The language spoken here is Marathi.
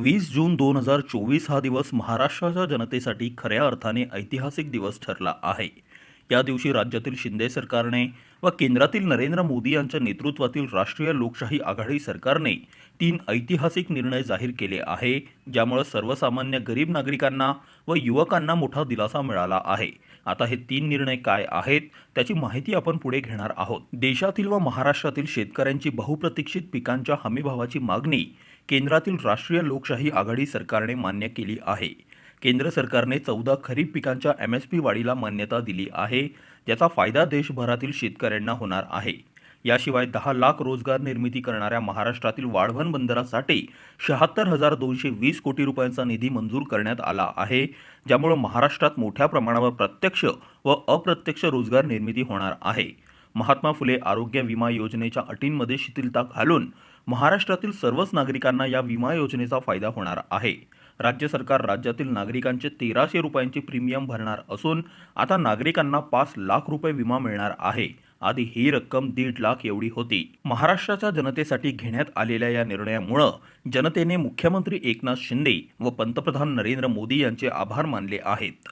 वीस जून दोन हजार चोवीस हा दिवस महाराष्ट्राच्या जनतेसाठी खऱ्या अर्थाने ऐतिहासिक दिवस ठरला आहे. या दिवशी राज्यातील शिंदे सरकारने व केंद्रातील नरेंद्र मोदी यांच्या नेतृत्वातील राष्ट्रीय लोकशाही आघाडी सरकारने तीन ऐतिहासिक निर्णय जाहीर केले आहे ज्यामुळे सर्वसामान्य गरीब नागरिकांना व युवकांना मोठा दिलासा मिळाला आहे. आता हे तीन निर्णय काय आहेत त्याची माहिती आपण पुढे घेणार आहोत. देशातील व महाराष्ट्रातील शेतकऱ्यांची बहुप्रतीक्षित पिकांच्या हमीभावाची मागणी केंद्रातील राष्ट्रीय लोकशाही आघाडी सरकारने मान्य केली आहे. केंद्र सरकारने चौदा खरीप पिकांच्या एम एस पी वाढीला मान्यता दिली आहे. ज्याचा फायदा देशभरातील शेतकऱ्यांना होणार आहे. याशिवाय दहा लाख रोजगार निर्मिती करणाऱ्या महाराष्ट्रातील वाढवण बंदरासाठी शहात्तर हजार दोनशे वीस कोटी रुपयांचा निधी मंजूर करण्यात आला आहे. ज्यामुळे महाराष्ट्रात मोठ्या प्रमाणावर प्रत्यक्ष व अप्रत्यक्ष रोजगार निर्मिती होणार आहे. महात्मा फुले आरोग्य विमा योजनेच्या अटींमध्ये शिथिलता घालून महाराष्ट्रातील सर्वच नागरिकांना या विमा योजनेचा फायदा होणार आहे. राज्य सरकार राज्यातील नागरिकांचे तेराशे रुपयांचे प्रीमियम भरणार असून आता नागरिकांना पाच लाख रुपये विमा मिळणार आहे. आधी ही रक्कम दीड लाख एवढी होती. महाराष्ट्राच्या जनतेसाठी घेण्यात आलेल्या या निर्णयामुळं जनतेने मुख्यमंत्री एकनाथ शिंदे व पंतप्रधान नरेंद्र मोदी यांचे आभार मानले आहेत.